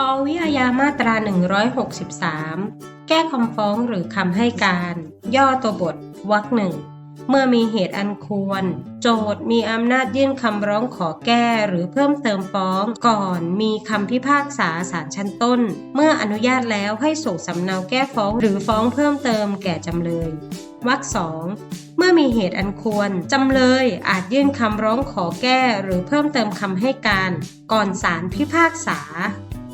ปวิอาญามาตรา 163 แก้คำฟ้องหรือคำให้การ ย่อตัวบทวรรคหนึ่งเมื่อมีเหตุอันควร โจทย์มีอำนาจยื่นคำร้องขอแก้หรือเพิ่มเติมฟ้อง ก่อนมีคำพิพากษาศาลชั้นต้น เมื่ออนุญาตแล้วให้ส่งสำเนาแก้ฟ้องหรือฟ้องเพิ่มเติมแก่จำเลยวรรคสองเมื่อมีเหตุอันควร จำเลยอาจยื่นคำร้องขอแก้หรือเพิ่มเติมคำให้การ ก่อนศาลพิพากษา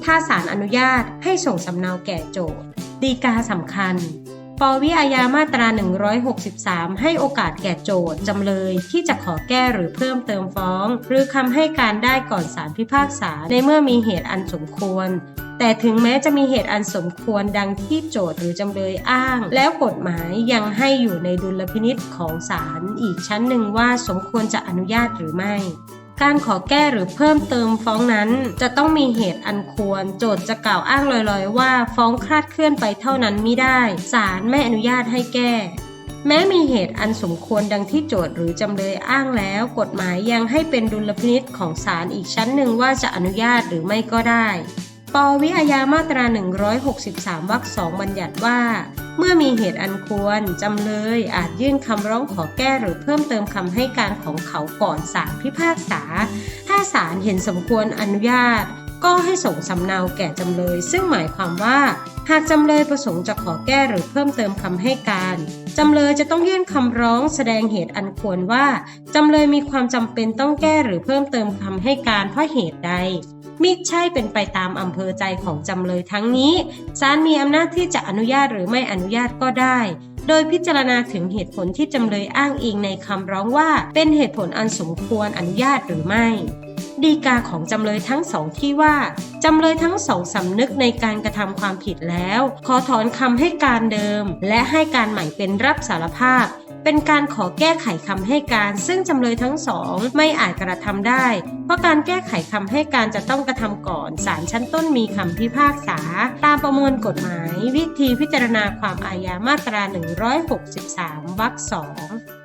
ถ้าศาลอนุญาตให้ส่งสำเนาแก่โจทย์ดีกาสำคัญ ปวิอาญามาตรา 163 ให้โอกาสแก่โจทย์จำเลยที่จะขอแก้หรือเพิ่มเติมฟ้อง หรือคำให้การได้ก่อนศาลพิพากษาในเมื่อมีเหตุอันสมควรแต่ถึงแม้จะมีเหตุอันสมควรดังที่โจทย์หรือจำเลยอ้าง แล้วกฎหมายยังให้อยู่ในดุลพินิษของศาลอีกชั้นหนึ่งว่าสมควรจะอนุญาตหรือไม่ การขอแก้หรือเพิ่มเติมฟ้องนั้น จะต้องมีเหตุอันควร โจทย์จะกล่าวอ้างลอยๆ ว่าฟ้องคลาดเคลื่อนไปเท่านั้นไม่ได้ศาลไม่อนุญาตให้แก้ แม้มีเหตุอันสมควรดังที่โจทย์หรือจำเลยอ้างแล้ว กฎหมายยังให้เป็นดุลพินิษของศาลอีกชั้นหนึ่งว่าจะอนุญาตหรือไม่ก็ได้ ปวิอาญามาตรา 163 วรรคสองบัญญัติว่า เมื่อมีเหตุอันควร จำเลยอาจยื่นคำร้องขอแก้หรือเพิ่มเติมคำให้การของเขาก่อนศาลพิพากษา ถ้าศาลเห็นสมควรอนุญาต ก็ให้ส่งสำเนาแก่จำเลย ซึ่งหมายความว่า หากจำเลยประสงค์จะขอแก้หรือเพิ่มเติมคำให้การจำเลยจะต้องยื่นคำร้องแสดงเหตุอันควรว่า จำเลยมีความจำเป็นต้องแก้หรือเพิ่มเติมคำให้การเพราะเหตุใด มิใช่เป็นไปตามอำเภอใจของจำเลยทั้งนี้ศาลมีอำนาจที่จะอนุญาตหรือไม่อนุญาตก็ได้ โดยพิจารณาถึงเหตุผลที่จำเลยอ้างอิงในคำร้องว่า เป็นเหตุผลอันสมควรอนุญาตหรือไม่ดีกาของจำเลยทั้งสองที่ว่า จำเลยทั้งสองสำนึกในการกระทำความผิดแล้ว ขอถอนคำให้การเดิม และให้การใหม่เป็นรับสารภาพ เป็นการขอแก้ไขคำให้การ ซึ่งจำเลยทั้งสองไม่อาจกระทำได้ เพราะการแก้ไขคำให้การจะต้องกระทำก่อนศาลชั้นต้นมีคำพิพากษา ตามประมวลกฎหมาย วิธีพิจารณาความอาญามาตรา 163วรรคสอง